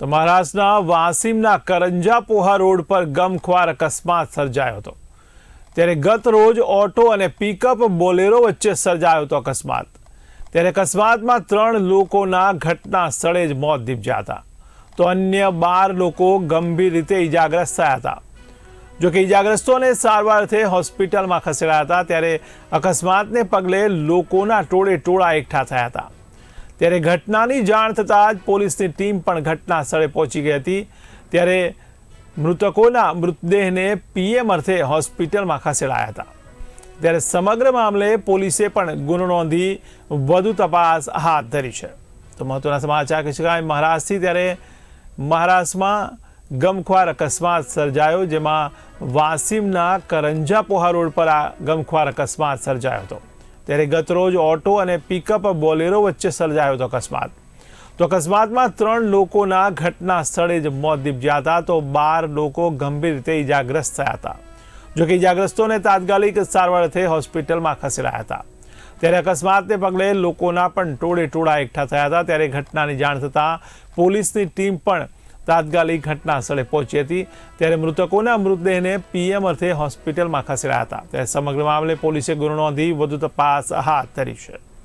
તો મહારાષ્ટ્રના વાસીમના કરંજા પોહા રોડ પર ગમખ્વાર અકસ્માત સર્જાયો હતો. ત્યારે ગત રોજ ઓટો અને પિકઅપ બોલેરો વચ્ચે સર્જાયો હતો અકસ્માત. ત્યારે અકસ્માતમાં ત્રણ લોકોના ઘટના સ્થળે જ મોત નીપજ્યા હતા. તો અન્ય બાર લોકો ગંભીર રીતે ઈજાગ્રસ્ત થયા હતા. જો કે ઈજાગ્રસ્તોને સારવાર અર્થે હોસ્પિટલમાં ખસેડાયા હતા, ત્યારે અકસ્માતને પગલે લોકોના ટોળે ટોળા એકઠા થયા હતા. ત્યારે ઘટનાની જાણ થતાં જ પોલીસની ટીમ પણ ઘટના સ્થળે પહોંચી ગઈ હતી. ત્યારે મૃતકોના મૃતદેહને પીએમ અર્થે હોસ્પિટલમાં ખસેડાયા હતા. ત્યારે સમગ્ર મામલે પોલીસે પણ ગુનો નોંધી વધુ તપાસ હાથ ધરી છે. તો મહત્વના સમાચાર કહી શકાય મહારાષ્ટ્રથી ત્યારે મહારાષ્ટ્રમાં ગમખ્વાર અકસ્માત સર્જાયો, જેમાં વાસીમના કરંજા પોહા રોડ પર આ ગમખ્વાર અકસ્માત સર્જાયો હતો. ત્યારે ગતરોજ ઓટો અને પિકઅપ બોલેરો વચ્ચે સર્જાયો હતો અકસ્માત. તો અકસ્માતમાં ત્રણ લોકોના ઘટના સ્થળે જ મોત નીપજ્યા હતા. તો બાર લોકો ગંભીર રીતે ઈજાગ્રસ્ત થયા હતા. જોકે ઇજાગ્રસ્તોને તાત્કાલિક સારવાર અર્થે હોસ્પિટલમાં ખસેડાયા હતા. ત્યારે અકસ્માતને પગલે લોકોના પણ ટોળે ટોળા એકઠા થયા હતા. ત્યારે ઘટનાની જાણ થતાં પોલીસની ટીમ પણ તાત્કાલિક ઘટના સ્થળે પહોંચી હતી. ત્યારે મૃતકોના મૃતદેહને પીએમ અર્થે હોસ્પિટલમાં ખસેડાયા હતા. ત્યારે સમગ્ર મામલે પોલીસે ગુનો નોંધી વધુ તપાસ હાથ ધરી છે.